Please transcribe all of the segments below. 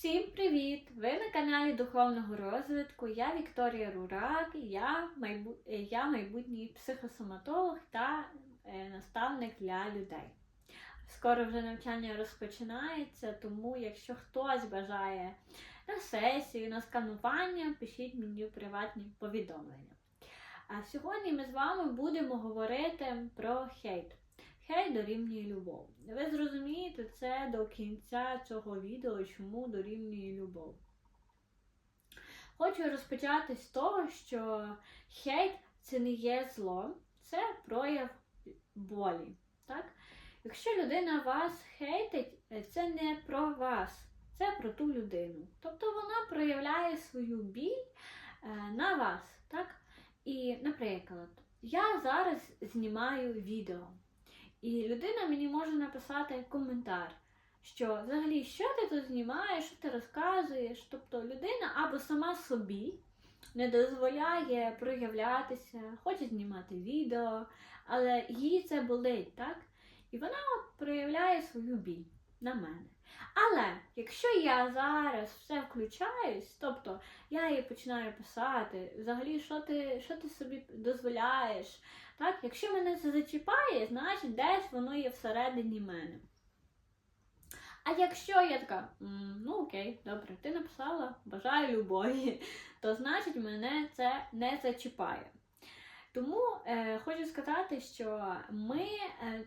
Всім привіт! Ви на каналі Духовного розвитку. Я Вікторія Рурак, я, майбу... я майбутній психосоматолог та е, наставник для людей. Скоро вже навчання розпочинається, тому якщо хтось бажає на сесію, на сканування, пишіть мені приватні повідомлення. А сьогодні ми з вами будемо говорити про хейт. Хейт дорівнює любов. Ви зрозумієте це до кінця цього відео, чому дорівнює любов. Хочу розпочати з того, що хейт це не є зло, це прояв болі. Так? Якщо людина вас хейтить, це не про вас, це про ту людину. Тобто вона проявляє свою біль е, на вас. Так? І, наприклад, я зараз знімаю відео. І людина мені може написати коментар, що взагалі, що ти тут знімаєш, що ти розказуєш. Тобто людина або сама собі не дозволяє проявлятися, хоче знімати відео, але їй це болить, так? І вона проявляє свою біль на мене. Але якщо я зараз все включаюсь, тобто я їй починаю писати, взагалі, що ти, що ти собі дозволяєш, так? Якщо мене це зачіпає, значить десь воно є всередині мене. А якщо я така, ну окей, добре, ти написала бажаю любові, то значить мене це не зачіпає. Тому е, хочу сказати, що ми е,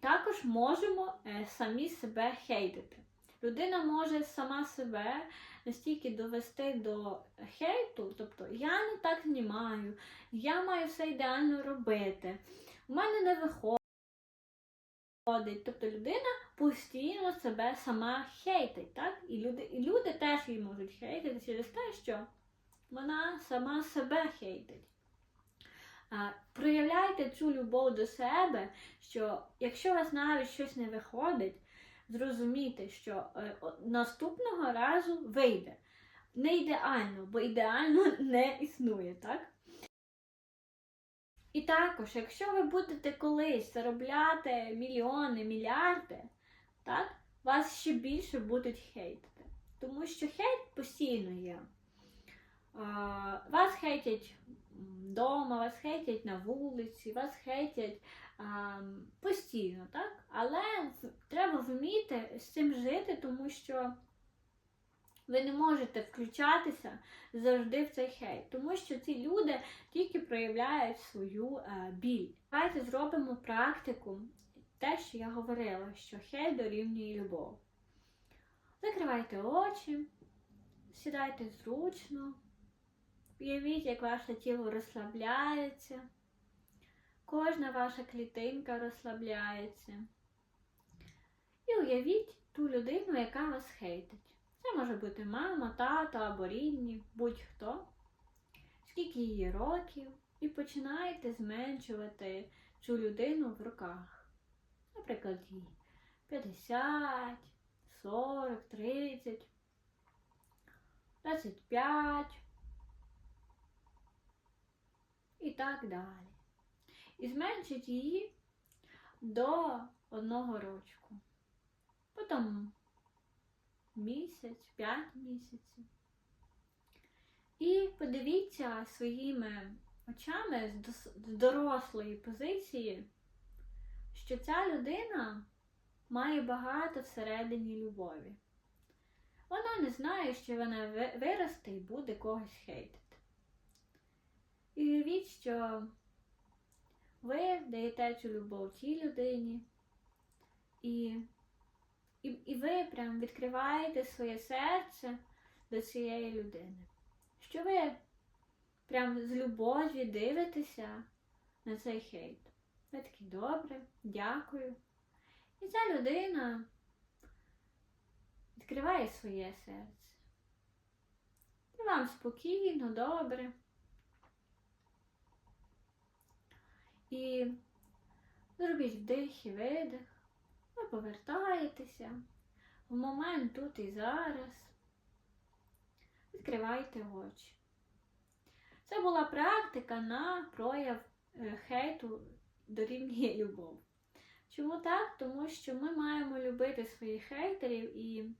також можемо е, самі себе хейтити. Людина може сама себе настільки довести до хейту, тобто я не так знімаю, я маю все ідеально робити, у мене не виходить. Тобто людина постійно себе сама хейтить, так? І люди, і люди теж її можуть хейтити через те, що вона сама себе хейтить. Проявляйте цю любов до себе, що якщо у вас навіть щось не виходить, зрозумійте, що е, наступного разу вийде. Не ідеально, бо ідеально не існує, так? І також, якщо ви будете колись заробляти мільйони, мільярди, так, вас ще більше будуть хейтити. Тому що хейт постійно є. Вас хейтять вдома, вас хейтять на вулиці, вас хейтять постійно, так? Але треба вміти з цим жити, тому що ви не можете включатися завжди в цей хейт, тому що ці люди тільки проявляють свою е, біль. Давайте зробимо практику, те, що я говорила, що хейт дорівнює любов. Закривайте очі, сідайте зручно, уявіть, як ваше тіло розслабляється, кожна ваша клітинка розслабляється. І уявіть ту людину, яка вас хейтить. Це може бути мама, тато або рідні, будь-хто. Скільки їй років, і починаєте зменшувати цю людину в роках. Наприклад, їй 50, 40, 30, 25 і так далі. І зменшить її до одного рочку. Потім місяць, 5 місяців. І подивіться своїми очами з дорослої позиції, що ця людина має багато всередині любові. Вона не знає, що вона виросте і буде когось хейтити. І уявіть, що ви даєте цю любов тій людині, і, і, і ви прям відкриваєте своє серце до цієї людини. Що ви прям з любов'ю дивитеся на цей хейт. Ви такі добре, дякую. І ця людина відкриває своє серце. І вам спокійно, добре. І зробіть вдих і видих. Ви повертаєтеся в момент тут і зараз. Відкривайте очі. Це була практика на прояв е, хейту дорівнює любов. Чому так? Тому що ми маємо любити своїх хейтерів і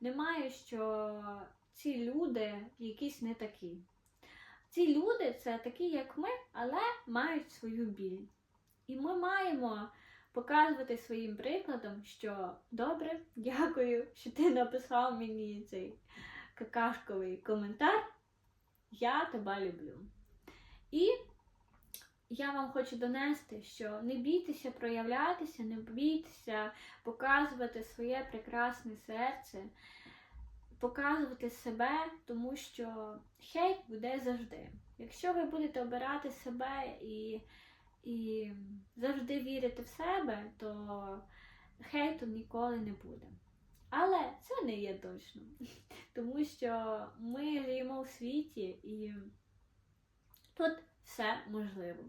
немає, що ці люди якісь не такі. Ці люди це такі, як ми, але мають свою біль. І ми маємо показувати своїм прикладом, що добре, дякую, що ти написав мені цей какашковий коментар. Я тебе люблю. І я вам хочу донести, що не бійтеся проявлятися, не бійтеся показувати своє прекрасне серце, показувати себе, тому що хейт буде завжди. Якщо ви будете обирати себе і, і завжди вірити в себе, то хейту ніколи не буде. Але це не є точно, тому що ми живемо у світі і тут все можливо.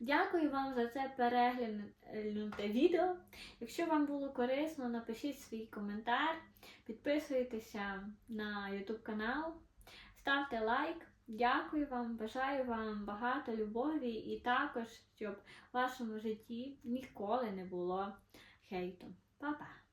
Дякую вам за це переглянуте відео. Якщо вам було корисно, напишіть свій коментар, підписуйтеся на YouTube канал, ставте лайк. Дякую вам, бажаю вам багато любові і також, щоб в вашому житті ніколи не було хейту. Па-па!